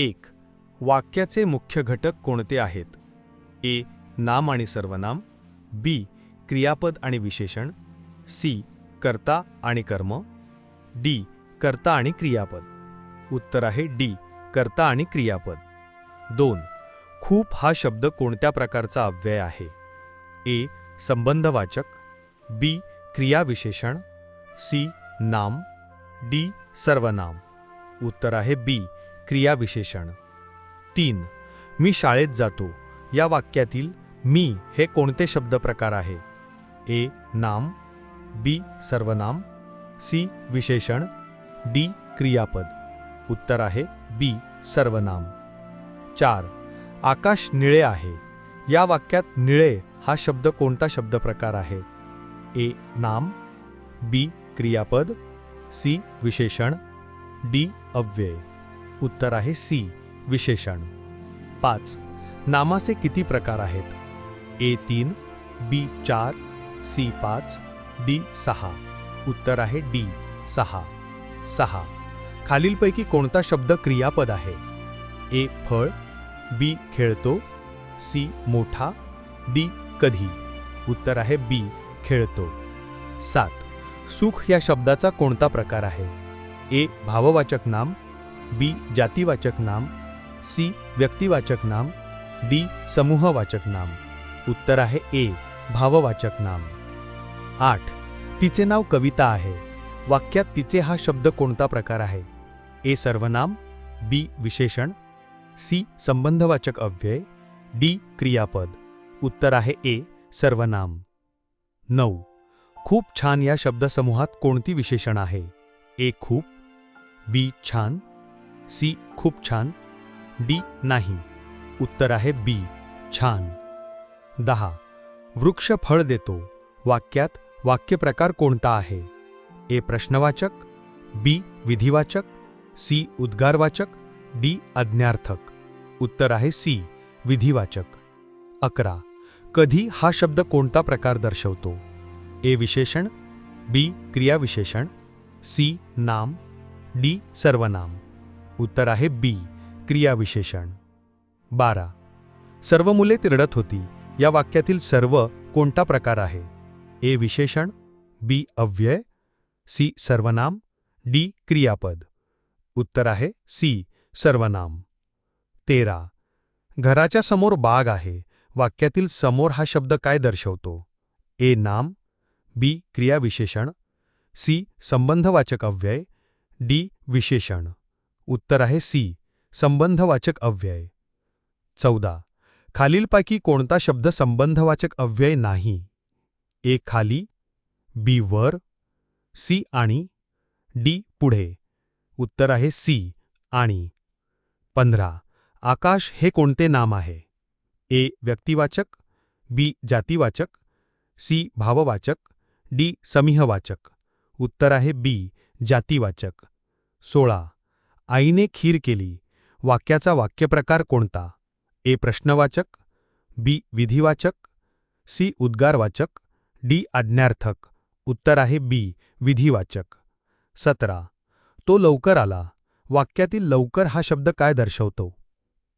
एक. वाक्याचे मुख्य घटक कोणते आहेत? ए. नाम आणि सर्वनाम. बी. क्रियापद आणि विशेषण. सी. कर्ता आणि कर्म. डी. कर्ता आणि क्रियापद. उत्तर आहे डी. कर्ता आणि क्रियापद. दोन. खूप हा शब्द कोणत्या प्रकारचा अव्यय आहे? ए. संबंधवाचक. बी. क्रियाविशेषण. सी. नाम. डी. सर्वनाम. उत्तर आहे बी. क्रियाविशेषण. तीन मी शाळेत जातो. या वाक्यातील मी हे कोणते शब्द प्रकार आहे? ए नाम बी सर्वनाम सी विशेषण डी क्रियापद. उत्तर आहे बी सर्वनाम. चार आकाश निळे आहे. या वाक्यात निळे हा शब्द कोणता शब्द प्रकार आहे? ए नाम बी क्रियापद सी विशेषण डी अव्यय. उत्तर आहे सी विशेषण. पाच नामाचे किती प्रकार आहेत? ए तीन बी चार सी पाच डी सहा. उत्तर आहे डी सहा. सहा. खालीलपैकी कोणता शब्द क्रियापद आहे? ए फळ बी खेळतो सी मोठा डी कधी. उत्तर आहे बी खेळतो. सात सुख या शब्दाचा कोणता प्रकार आहे? ए भाववाचक नाम बी जातीवाचक नाम सी व्यक्तिवाचक नाम डी समूहवाचक नाम. उत्तर आहे ए भाववाचक नाम. आठ तिचे नाव कविता आहे. वाक्यात तिचे हा शब्द कोणता प्रकार आहे? ए सर्वनाम बी विशेषण सी संबंधवाचक अव्यय डी क्रियापद. उत्तर आहे ए सर्वनाम. नऊ खूप छान या शब्दसमूहात कोणती विशेषण आहे? ए खूप बी छान सी खूप छान, डी नाही. उत्तर आहे बी, छान. दहा. वृक्ष फळ देतो. वाक्यात वाक्यप्रकार कोणता आहे? ए प्रश्नवाचक, बी विधिवाचक, सी उद्गारवाचक, डी अज्ञार्थक उत्तर आहे सी विधिवाचक. अकरा. कधी हा शब्द कोणता प्रकार दर्शवतो? ए विशेषण, बी क्रियाविशेषण, सी नाम, डी सर्वनाम. उत्तर आहे बी क्रियाविशेषण बारा. सर्व मुले तिरडत होती. या वाक्यातील सर्व कोणता प्रकार आहे? ए विशेषण बी अव्यय सी सर्वनाम डी क्रियापद. उत्तर आहे सी सर्वनाम. तेरा. घराच्या समोर बाग आहे. वाक्यातील समोर हा शब्द काय दर्शवतो? ए नाम बी क्रियाविशेषण सी संबंधवाचक अव्यय डी विशेषण. उत्तर आहे सी. संबंधवाचक अव्यय. चौदा. खालीलपैकी कोणता शब्द संबंधवाचक अव्यय नाही? ए खाली बी वर सी आणि डी पुढे. उत्तर आहे सी आणि. पंधरा. आकाश हे कोणते नाम आहे? ए व्यक्तिवाचक बी जातीवाचक सी भाववाचक डी समीहवाचक. उत्तर आहे बी जातीवाचक. सोळा. आईने खीर केली. वाक्याचा वाक्यप्रकार कोणता? ए. प्रश्नवाचक बी. विधिवाचक सी. उद्गारवाचक डी. आज्ञार्थक. उत्तर आहे बी. विधिवाचक. सतरा. तो लवकर आला. वाक्यातील लवकर हा शब्द काय दर्शवतो?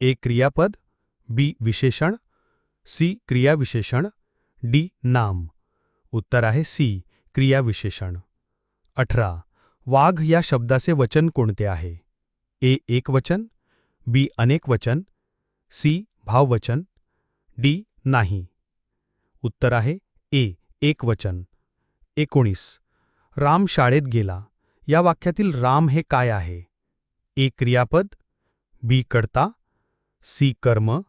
ए. क्रियापद बी. विशेषण सी. क्रियाविशेषण डी. नाम. उत्तर आहे सी. क्रियाविशेषण. अठरा. वाघ या शब्दाचे वचन कोणते आहे? ए एकवचन बी अनेकवचन सी भाववचन डी नाही. उत्तर आहे ए एकवचन. एकोणीस. राम शाळेत गेला. या वाक्यातील राम हे काय आहे? ए क्रियापद बी कर्ता सी कर्म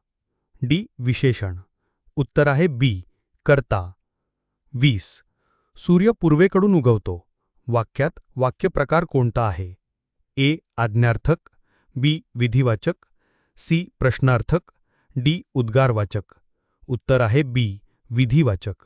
डी विशेषण. उत्तर आहे बी कर्ता. वीस. सूर्य पूर्वेकडून उगवतो. वाक्यात वाक्यप्रकार कोणता आहे? ए आज्ञार्थक बी विधिवाचक सी प्रश्नार्थक डी उद्गारवाचक. उत्तर आहे बी विधिवाचक.